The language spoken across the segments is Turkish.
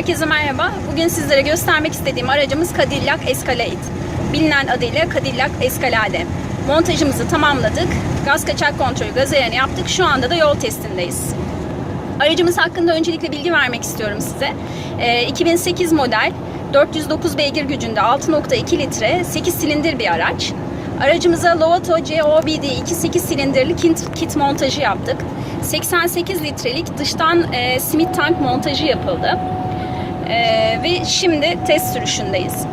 Herkese merhaba. Bugün sizlere göstermek istediğim aracımız Cadillac Escalade. Bilinen adıyla Cadillac Escalade. Montajımızı tamamladık. Gaz kaçak kontrolü, gaz ayarını yaptık. Şu anda da yol testindeyiz. Aracımız hakkında öncelikle bilgi vermek istiyorum size. Ee, 2008 model 409 beygir gücünde 6.2 litre 8 silindir bir araç. Aracımıza Lovato COBD 2.8 silindirli kit, kit montajı yaptık. 88 litrelik dıştan e, simit tank montajı yapıldı. E, ve şimdi test sürüşündeyiz.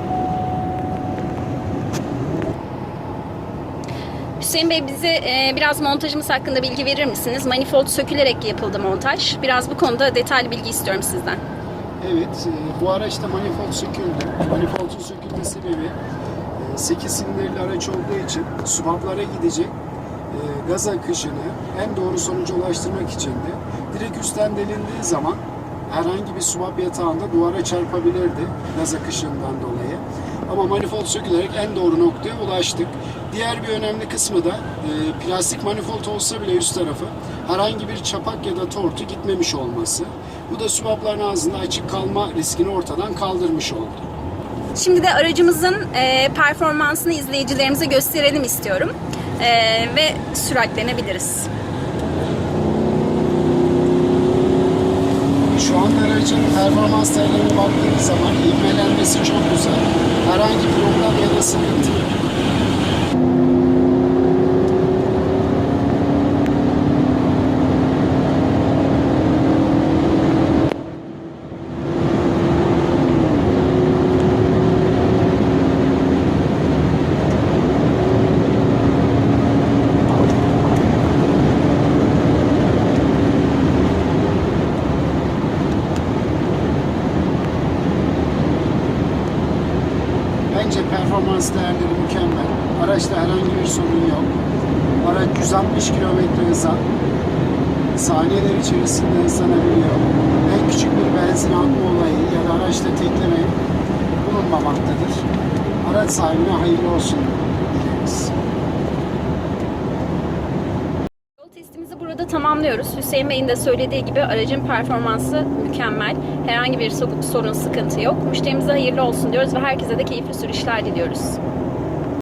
Hüseyin Bey bize e, biraz montajımız hakkında bilgi verir misiniz? Manifold sökülerek yapıldı montaj. Biraz bu konuda detaylı bilgi istiyorum sizden. Evet, e, bu araçta manifold söküldü. Manifoldun sökülme sebebi 8 silindirli araç olduğu için swaplara gidecek e, gaz akışını en doğru sonuca ulaştırmak için de direkt üstten delindiği zaman herhangi bir swap yatağında duvara çarpabilirdi gaz akışından dolayı. Ama manifold sökülerek en doğru noktaya ulaştık. Diğer bir önemli kısmı da e, plastik manifold olsa bile üst tarafı herhangi bir çapak ya da tortu gitmemiş olması. Bu da swapların ağzında açık kalma riskini ortadan kaldırmış oldu. Şimdi de aracımızın e, performansını izleyicilerimize gösterelim istiyorum. E, ve süratlenebiliriz. Anda aracın performans değerlerine baktığımız zaman ivmelenmesi çok güzel. Herhangi bir problem ya da sıkıntı yok. Bence performans değerleri mükemmel. Araçta herhangi bir sorun yok. Araç 160 km hıza saniyeler içerisinde hızlanabiliyor. En küçük bir benzin atma olayı ya da araçta tekleme bulunmamaktadır. Araç sahibine hayırlı olsun tamamlıyoruz. Hüseyin Bey'in de söylediği gibi aracın performansı mükemmel. Herhangi bir so- sorun, sıkıntı yok. Müşterimize hayırlı olsun diyoruz ve herkese de keyifli sürüşler diliyoruz.